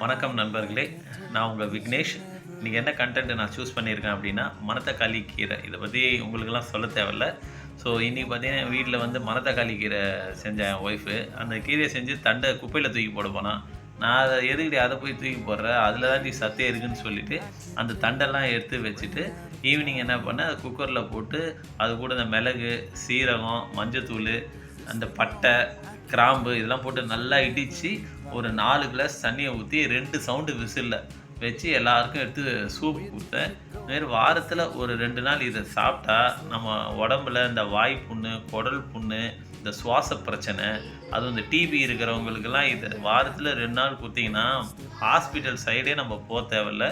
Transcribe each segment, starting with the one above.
வணக்கம் நண்பர்களே. நான் உங்கள் விக்னேஷ். இன்றைக்கி என்ன கண்டென்ட் நான் சூஸ் பண்ணியிருக்கேன் அப்படின்னா மணத்தக்காளி கீரை. இதை பற்றி உங்களுக்கெல்லாம் சொல்ல தேவையில்ல. ஸோ இன்றைக்கி பார்த்தீங்கன்னா வீட்டில் வந்து மணத்தக்காளி கீரை செஞ்சேன் என் ஒய்ஃபு அந்த கீரையை செஞ்சு தண்டை குப்பையில் தூக்கி போட போனான் நான் அதை எதுக்கிட்டு அதை போய் தூக்கி போடுறேன் அதில் தான் நீ சத்தே இருக்குன்னு சொல்லிட்டு அந்த தண்டெல்லாம் எடுத்து வச்சுட்டு ஈவினிங் என்ன பண்ணேன் குக்கரில் போட்டு அது கூட இந்த மிளகு சீரகம் மஞ்சத்தூள் அந்த பட்டை கிராம்பு இதெல்லாம் போட்டு நல்லா இடித்து ஒரு நாலு கிளாஸ் தண்ணியை ஊற்றி ரெண்டு சவுண்டு விசிலில் வச்சு எல்லாருக்கும் எடுத்து சூப் கொடுத்தேன். இதுமாரி வாரத்தில் ஒரு ரெண்டு நாள் இதை சாப்பிட்டா நம்ம உடம்புல இந்த வாய் புண்ணு குடல் புண்ணு இந்த சுவாச பிரச்சனை அதுவும் இந்த டிபி இருக்கிறவங்களுக்கெல்லாம் இதை வாரத்தில் ரெண்டு நாள் கொடுத்தீங்கன்னா ஹாஸ்பிட்டல் சைடே நம்ம போக தேவையில்ல.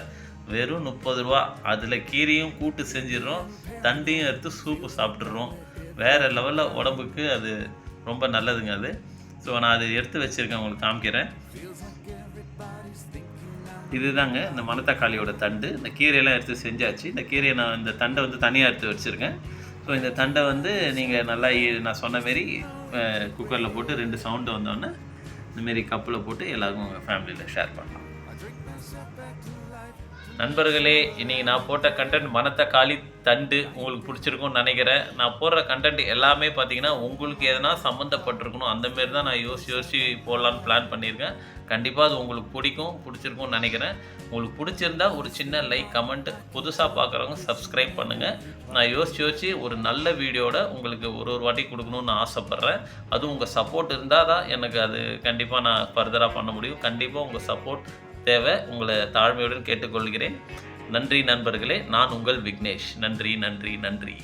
வெறும் முப்பது ரூபா. அதில் கீரையும் கூட்டு செஞ்சிடறோம். தண்டையும் எடுத்து சூப்பு சாப்பிட்றோம் வேறு லெவலில் உடம்புக்கு அது ரொம்ப நல்லதுங்க அது. ஸோ நான் அது எடுத்து வச்சுருக்கேன் உங்களுக்கு காமிக்கிறேன். இதுதாங்க இந்த மணத்தக்காளியோட தண்டு. இந்த கீரையெல்லாம் எடுத்து செஞ்சாச்சு. இந்த கீரையை நான் இந்த தண்டை வந்து தனியாக எடுத்து வச்சுருக்கேன். ஸோ இந்த தண்டை வந்து நீங்கள் நல்லா நான் சொன்ன மாரி குக்கரில் போட்டு ரெண்டு சவுண்டு வந்தோடனே இந்தமாரி கப்பில் போட்டு எல்லாருக்கும் உங்கள் ஃபேமிலியில் ஷேர் பண்ணலாம். நண்பர்களே இன்னைக்கு நான் போட்ட கண்டென்ட் மணத்தக்காளி தண்டு உங்களுக்கு பிடிச்சிருக்கும்னு நினைக்கிறேன். நான் போடுற கண்டென்ட் எல்லாமே பார்த்தீங்கன்னா உங்களுக்கு எதனா சம்மந்தப்பட்டிருக்கணும். அந்த மாரி தான் நான் யோசிச்சு யோசிச்சு போடலான்னு பிளான் பண்ணியிருக்கேன். கண்டிப்பாக அது உங்களுக்கு பிடிக்கும் பிடிச்சிருக்கும்னு நினைக்கிறேன். உங்களுக்கு பிடிச்சிருந்தா ஒரு சின்ன லைக் கமெண்ட் புதுசாக பார்க்குறவங்க சப்ஸ்கிரைப் பண்ணுங்கள் நான் யோசிச்சு யோசிச்சு ஒரு நல்ல வீடியோட உங்களுக்கு ஒரு ஒரு வாட்டி கொடுக்கணும்னு ஆசைப்பட்றேன். அதுவும் உங்கள் சப்போர்ட் இருந்தால் தான் எனக்கு அது கண்டிப்பாக நான் ஃபர்தராக பண்ண முடியும். கண்டிப்பாக உங்கள் சப்போர்ட் தேவை. உங்களை தாழ்மையுடன் கேட்டுக்கொள்கிறேன். நன்றி நண்பர்களே நான் உங்கள் விக்னேஷ். நன்றி நன்றி நன்றி.